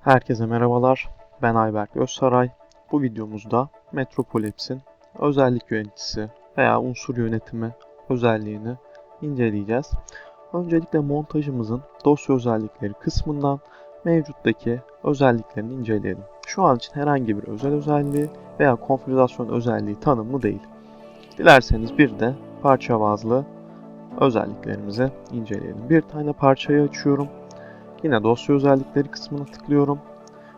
Herkese merhabalar. Ben Ayberk Özsaray. Bu videomuzda Metropolaps'in özellik yöneticisi veya unsur yönetimi özelliğini inceleyeceğiz. Öncelikle montajımızın dosya özellikleri kısmından mevcuttaki özelliklerini inceleyelim. Şu an için herhangi bir özel özelliği veya konfigürasyon özelliği tanımlı değil. Dilerseniz bir de parça bazlı özelliklerimizi inceleyelim. Bir tane parçayı açıyorum. Yine dosya özellikleri kısmına tıklıyorum.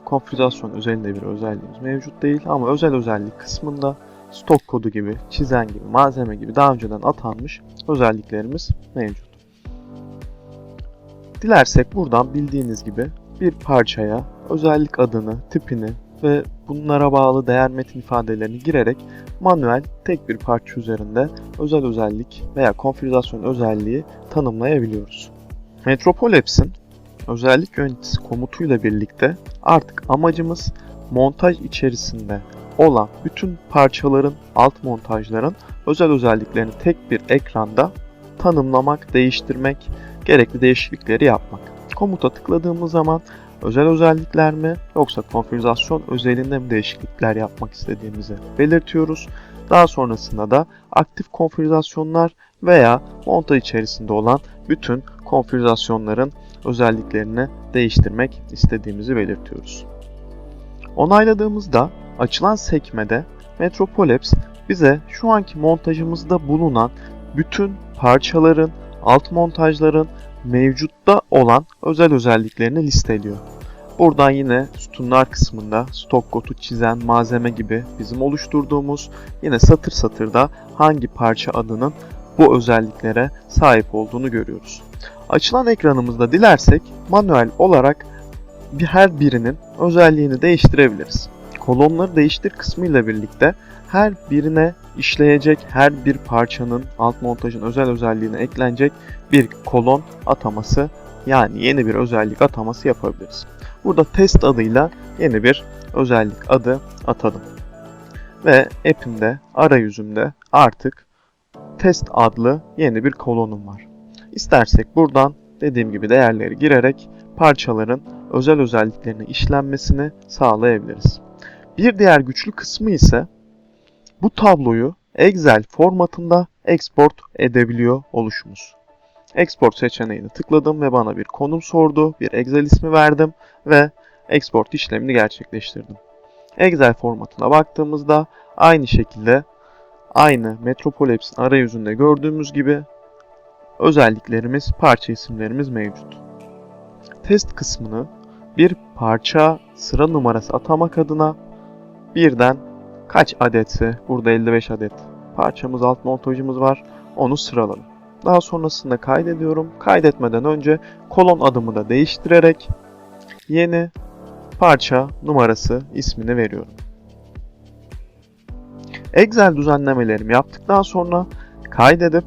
Konfigürasyon özelinde bir özelliğimiz mevcut değil ama özel özellik kısmında stok kodu gibi, çizen gibi, malzeme gibi daha önceden atanmış özelliklerimiz mevcut. Dilersek buradan bildiğiniz gibi bir parçaya özellik adını, tipini ve bunlara bağlı değer metin ifadelerini girerek manuel tek bir parça üzerinde özel özellik veya konfigürasyon özelliği tanımlayabiliyoruz. Metropolaps'in özellik yöneticisi komutuyla birlikte artık amacımız montaj içerisinde olan bütün parçaların, alt montajların özel özelliklerini tek bir ekranda tanımlamak, değiştirmek, gerekli değişiklikleri yapmak. Komuta tıkladığımız zaman özel özellikler mi yoksa konfigürasyon özelinde mi değişiklikler yapmak istediğimizi belirtiyoruz. Daha sonrasında da aktif konfigürasyonlar veya montaj içerisinde olan bütün konfigürasyonların özelliklerini değiştirmek istediğimizi belirtiyoruz. Onayladığımızda açılan sekmede Metropolapse bize şu anki montajımızda bulunan bütün parçaların, alt montajların mevcutta olan özel özelliklerini listeliyor. Buradan yine sütunlar kısmında stok kodu çizen malzeme gibi bizim oluşturduğumuz yine satır satırda hangi parça adının bu özelliklere sahip olduğunu görüyoruz. Açılan ekranımızda dilersek manuel olarak bir her birinin özelliğini değiştirebiliriz. Kolonları değiştir kısmı ile birlikte her birine işleyecek her bir parçanın alt montajın özel özelliğine eklenecek bir kolon ataması yani yeni bir özellik ataması yapabiliriz. Burada test adıyla yeni bir özellik adı atadım. Ve app'imde arayüzümde artık test adlı yeni bir kolonum var. İstersek buradan dediğim gibi değerleri girerek parçaların özel özelliklerini işlenmesini sağlayabiliriz. Bir diğer güçlü kısmı ise bu tabloyu Excel formatında export edebiliyor oluşumuz. Export seçeneğini tıkladım ve bana bir konum sordu, bir Excel ismi verdim ve export işlemini gerçekleştirdim. Excel formatına baktığımızda aynı şekilde aynı Metropolaps'in arayüzünde gördüğümüz gibi özelliklerimiz, parça isimlerimiz mevcut. Test kısmını bir parça sıra numarası atamak adına birden kaç adetse, burada 55 adet parçamız, alt montajımız var, onu sıraladım. Daha sonrasında kaydediyorum. Kaydetmeden önce kolon adımı da değiştirerek yeni parça numarası ismini veriyorum. Excel düzenlemelerimi yaptıktan sonra kaydedip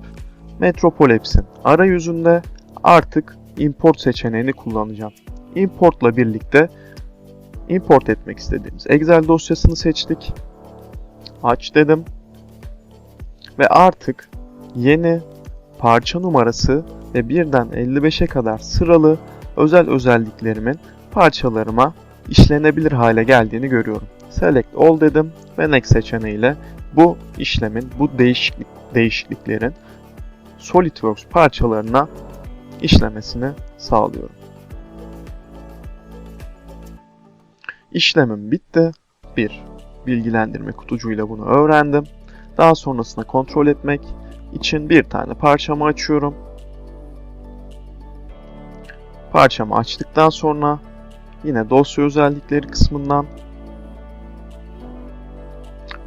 Metropolaps'in arayüzünde artık import seçeneğini kullanacağım. Importla birlikte import etmek istediğimiz Excel dosyasını seçtik. Aç dedim. Ve artık yeni parça numarası ve birden 55'e kadar sıralı özel özelliklerimin parçalarıma işlenebilir hale geldiğini görüyorum. Select All dedim ve Next seçeneğiyle bu işlemin, bu değişiklik, değişikliklerin SolidWorks parçalarına işlemesini sağlıyorum. İşlemim bitti. Bir bilgilendirme kutucuğuyla bunu öğrendim. Daha sonrasında kontrol etmek için bir tane parçamı açıyorum. Parçamı açtıktan sonra yine dosya özellikleri kısmından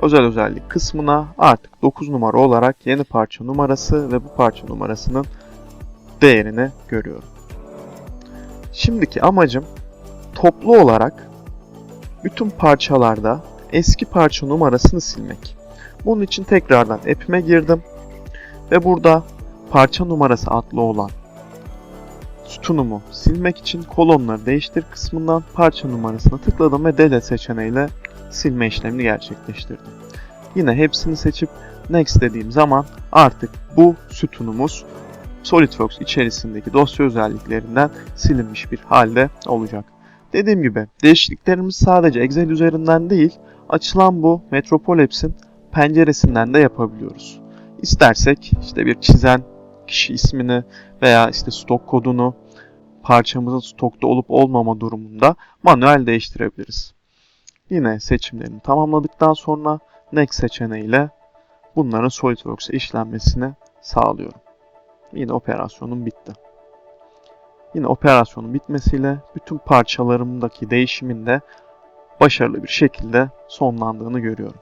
özel özellik kısmına artık 9 numara olarak yeni parça numarası ve bu parça numarasının değerini görüyorum. Şimdiki amacım toplu olarak bütün parçalarda eski parça numarasını silmek. Bunun için tekrardan app'ime girdim ve burada parça numarası adlı olan sütunumu silmek için kolonları değiştir kısmından parça numarasına tıkladım ve delete seçeneğiyle silme işlemini gerçekleştirdim. Yine hepsini seçip next dediğim zaman artık bu sütunumuz SolidWorks içerisindeki dosya özelliklerinden silinmiş bir halde olacak. Dediğim gibi değişikliklerimiz sadece Excel üzerinden değil, açılan bu Metropol Apps'in penceresinden de yapabiliyoruz. İstersek işte bir çizen kişi ismini veya işte stok kodunu parçamızın stokta olup olmama durumunda manuel değiştirebiliriz. Yine seçimlerimi tamamladıktan sonra Next seçeneğiyle bunların SolidWorks'e işlenmesini sağlıyorum. Yine operasyonum bitti. Yine operasyonun bitmesiyle bütün parçalarımdaki değişimin de başarılı bir şekilde sonlandığını görüyorum.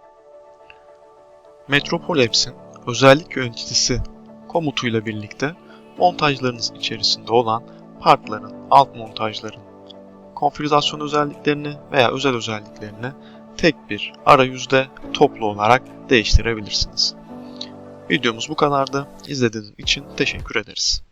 Metropol Apps'in özellik yöneticisi komutuyla birlikte montajlarınız içerisinde olan partların, alt montajların, konfigürasyon özelliklerini veya özel özelliklerini tek bir arayüzde toplu olarak değiştirebilirsiniz. Videomuz bu kadardı. İzlediğiniz için teşekkür ederiz.